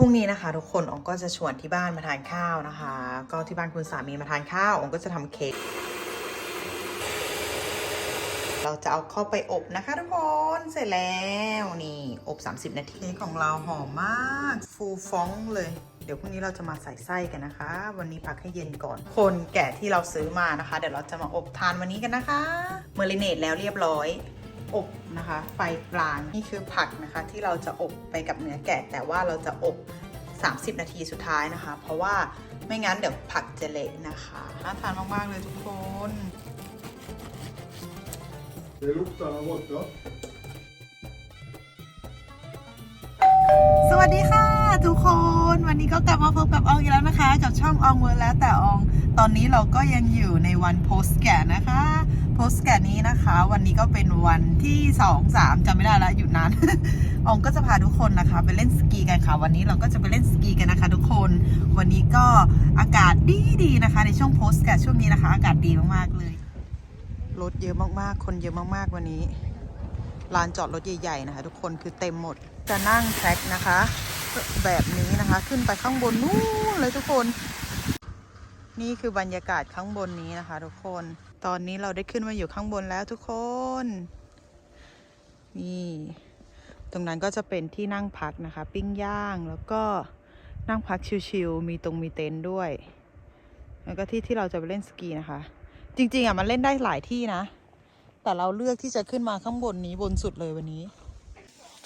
พรุ่งนี้นะคะทุกคนองก็จะชวนที่บ้านมาทานข้าวนะคะ ก็ที่บ้านคุณสามีมาทานข้าวองก็จะทำเค้กเราจะเอาเข้าไปอบนะคะทุกคนเสร็จแล้วนี่อบ 30 นาทีเค้กของเราหอมมาก ฟูฟ้องเลย เดี๋ยวพรุ่งนี้เราจะมาใส่ไส้กันนะคะ วันนี้พักให้เย็นก่อน คนแกะที่เราซื้อมานะคะ เดี๋ยวเราจะมาอบทานวันนี้กันนะคะเมอริเนตแล้วเรียบร้อย อบนะคะไฟกลางนี่คือผักนะคะที่เราจะอบไปกับเนื้อแกะ แต่ว่าเราจะอบ 30 นาทีสุดท้ายนะคะ เพราะว่าไม่งั้นเดี๋ยวผักจะเละนะคะน่าทานมาก ๆ เลยทุกคน Det luktar gott då. สวัสดีค่ะ ทุกคนวันนี้ก็กลับมาพบกับอองอีกแล้วนะคะ กับช่องอองเวอร์แล้วแต่ออง ตอนนี้เราก็ยังอยู่ในวันโพสแกนนะคะ โพสแกนี้นะคะ วันนี้ก็เป็นวันที่2 3จำไม่ได้แล้วหยุดนานองก็จะพาทุกคนนะคะ ไปเล่นสกีกันค่ะ วันนี้เราก็จะไปเล่นสกีกันนะคะ ทุกคน วันนี้ก็อากาศดีดีนะคะ ในช่วงโพสแกช่วงนี้นะคะ อากาศดีมากๆเลยรถเยอะมากๆ คนเยอะมากๆวันนี้ลานจอดรถใหญ่ๆนะคะ ทุกคนคือเต็มหมดจะนั่งแท็กนะคะ แบบนี้นะคะ ขึ้นไปข้างบนนู้นเลยทุกคน นี่คือบรรยากาศข้างบนนี้นะคะ ทุกคน ตอนนี้เราได้ขึ้นมาอยู่ข้างบนแล้วทุกคน นี่ ตรงนั้นก็จะเป็นที่นั่งพักนะคะ ปิ้งย่างแล้วก็นั่งพักชิลๆมีตรงมีเต็นท์ด้วย แล้วก็ที่ที่เราจะไปเล่นสกีนะคะ จริงๆอะมันเล่นได้หลายที่นะ แต่เราเลือกที่จะขึ้นมาข้างบนนี้บนสุดเลยวันนี้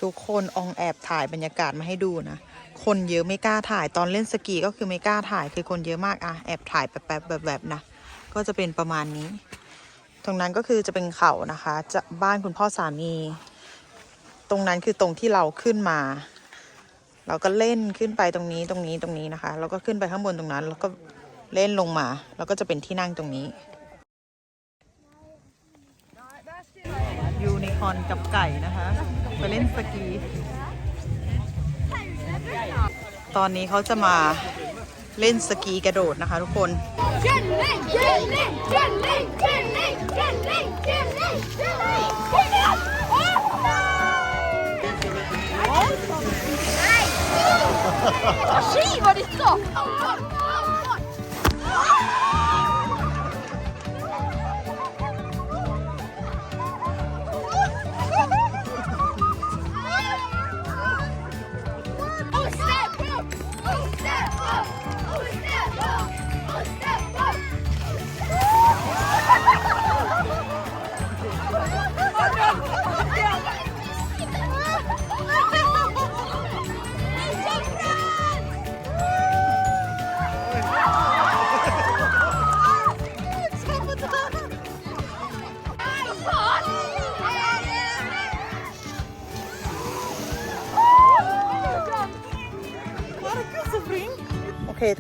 ทุกคนอองแอบถ่ายบรรยากาศมาให้ดูนะ คนเยอะไม่กล้าถ่ายตอนเล่นสกีก็คือไม่กล้าถ่ายคือคนเยอะมากอะแอบถ่ายแป๊บๆแบบๆนะ ก็จะเป็นประมาณนี้ ตรงนั้นก็คือจะเป็นเขานะคะ จะบ้านคุณพ่อสามี ตรงนั้นคือตรงที่เราขึ้นมา เราก็เล่นขึ้นไปตรงนี้ตรงนี้ตรงนี้นะคะ แล้วก็ขึ้นไปข้างบนตรงนั้น แล้วก็เล่นลงมา แล้วก็จะเป็นที่นั่งตรงนี้ยูนิคอร์นกับไก่นะคะไปเล่นสกี ตอนนี้เขาจะมา เล่นสกีกระโดดนะคะทุกคนชีวันนี้จ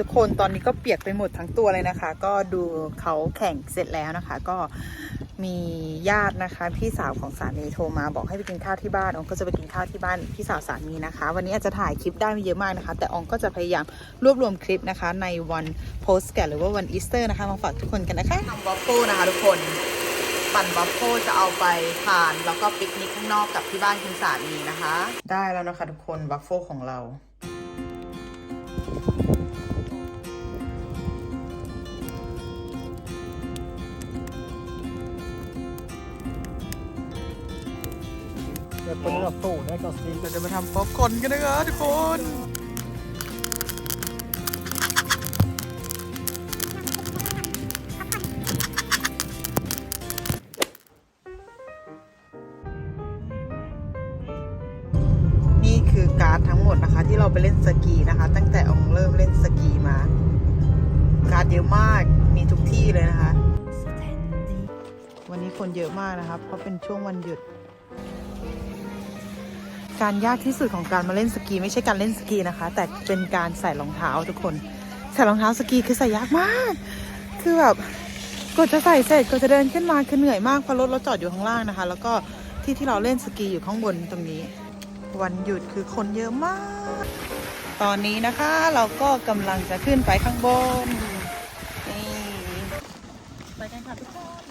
ทุกคนตอนนี้ก็เปียกไปหมดทั้งตัวเลยนะคะ ก็ดูเขาแข่งเสร็จแล้วนะคะ ก็มีญาตินะคะ พี่สาวของสามีโทรมาบอกให้ไปกินข้าวที่บ้านอองก็จะไปกินข้าวที่บ้านพี่สาวสามีนะคะ วันนี้อาจจะถ่ายคลิปได้ไม่เยอะมากนะคะ แต่อองก็จะพยายามรวบรวมคลิปนะคะ ในวันโพสต์แกหรือว่าวันอีสเตอร์นะคะมาฝากทุกคนกันนะคะทำวัฟเฟิลนะคะทุกคนปั่นวัฟเฟิลจะเอาไปทาน แล้วก็ปิกนิกข้างนอกกับที่บ้านคุณสามีนะคะ ได้แล้วนะคะทุกคนวัฟเฟิลของเรา Det är på den där tån, jag kan เราจะมาทำป๊อปคอร์นกันนะคะทุกคนนี่คือการ์ดทั้งหมดนะคะ ที่เราไปเล่นสกีนะคะ ตั้งแต่อองเริ่มเล่นสกีมา การ์ดเยอะมากมีทุกที่เลยนะคะ วันนี้คนเยอะมากนะคะเพราะเป็นช่วงวันหยุด การยากที่สุดของการมาเล่นสกี ไม่ใช่การเล่นสกีนะคะ แต่เป็นการใส่รองเท้าทุกคน ใส่รองเท้าสกีคือใส่ยากมาก คือแบบกดจะใส่เสร็จก็จะเดินขึ้นมาคือเหนื่อยมากเพราะรถเราจอดอยู่ข้างล่างนะคะ แล้วก็ที่ที่เราเล่นสกีอยู่ข้างบนตรงนี้ วันหยุดคือคนเยอะมาก ตอนนี้นะคะเราก็กำลังจะขึ้นไปข้างบนนี่ไปกันค่ะทุกคน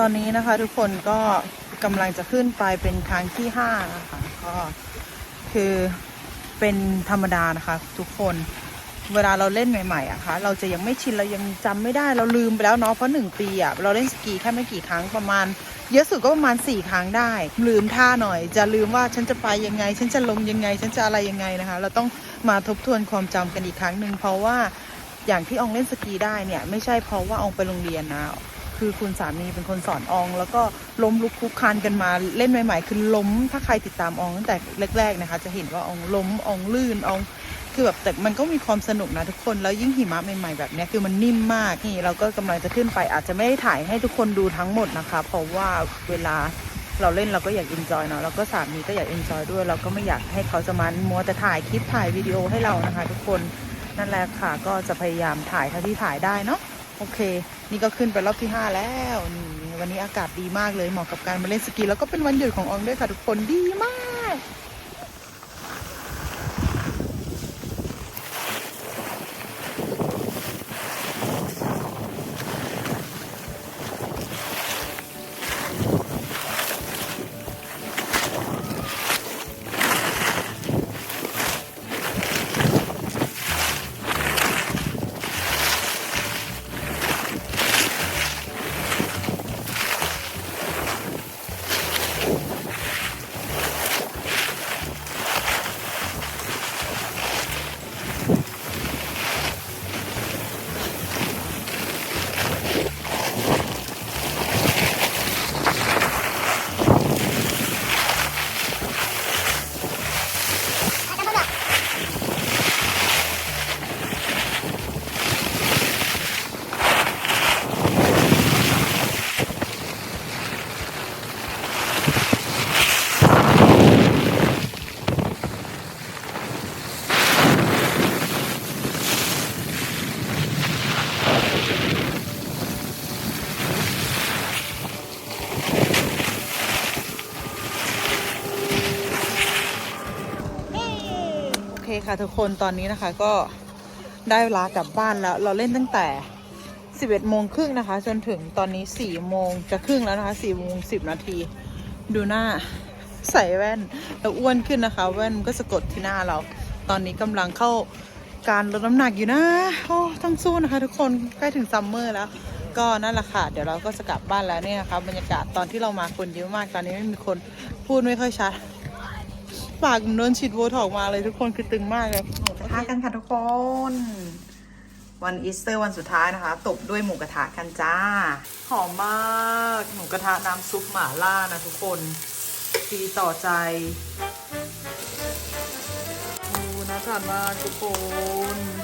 ตอนนี้นะคะทุกคนก็กำลังจะขึ้นไปเป็นครั้งที่ห้านะคะ ก็คือเป็นธรรมดานะคะ ทุกคนเวลาเราเล่นใหม่ๆอะคะเราจะยังไม่ชินเรายังจำไม่ได้เราลืมไปแล้วเนาะเพราะหนึ่งปีอะเราเล่นสกีแค่ไม่กี่ครั้งประมาณ เยอะสุดก็ประมาณ4ครั้งได้ ลืมท่าหน่อย จะลืมว่าฉันจะไปยังไง ฉันจะลงยังไง ฉันจะอะไรยังไงนะคะ เราต้องมาทบทวนความจำกันอีกครั้งหนึ่งเพราะว่าอย่างที่อองเล่นสกีได้เนี่ยไม่ใช่เพราะว่าอองไปโรงเรียนนะ คือคุณสามีเป็นคนสอนออง แล้วก็ล้มลุกคลุกคลานกันมาเล่นใหม่ ๆ คือล้ม ถ้าใครติดตามอองตั้งแต่แรก ๆนะคะ จะเห็นว่าอองล้มอองลื่นอองคือแบบแต่มันก็มีความสนุกนะทุกคนแล้วยิ่งหิมะใหม่ๆแบบนี้คือมันนิ่มมากนี่เราก็กำลังจะขึ้นไปอาจจะไม่ได้ถ่ายให้ทุกคนดูทั้งหมดนะคะ เพราะว่าเวลาเราเล่นเราก็อยากเอนจอยเนาะแล้วก็สามีก็อยากเอนจอยด้วย เราก็ไม่อยากให้เขาจะมามัวแต่ถ่ายคลิปถ่ายวิดีโอให้เรานะคะ ทุกคนนั่นแหละค่ะก็จะพยายามถ่ายเท่าที่ถ่ายได้เนาะโอเค นี่ก็ขึ้นไปรอบที่ห้าแล้วนี่วันนี้อากาศดีมากเลยเหมาะกับการมาเล่นสกีแล้วก็เป็นวันหยุดของอองด้วยค่ะทุกคนดีมาก ค่ะทุกคนตอนนี้นะคะก็ได้เวลากลับบ้านแล้ว เราเล่นตั้งแต่ 11โมงครึ่งนะคะ จนถึงตอนนี้4โมงจะครึ่งแล้วนะคะ4โมง10 นาที ดูหน้าใส่แว่นแล้วอ้วนขึ้นนะคะ แว่นมันก็สะกดที่หน้าเรา ตอนนี้กำลังเข้าการลดน้ำหนักอยู่นะโอ้ต้องสู้นะคะ ทุกคนใกล้ถึงซัมเมอร์แล้ว ก็นั่นแหละค่ะเดี๋ยวเราก็จะกลับบ้านแล้วเนี่ยนะคะบรรยากาศตอนที่เรามาคนเยอะมากตอนนี้ไม่มีคนพูดไม่ค่อยชัด ปากโดนฉีดโบท็อกมาเลยทุกคนคือตึงมากเลยหมูกระทะกันค่ะทุกคน วันอีสเตอร์วันสุดท้ายนะคะ ตบด้วยหมูกระทะกันจ้า หอมมากหมูกระทะน้ำซุปหม่าล่านะทุกคนดีต่อใจดูน่าทานมากทุกคน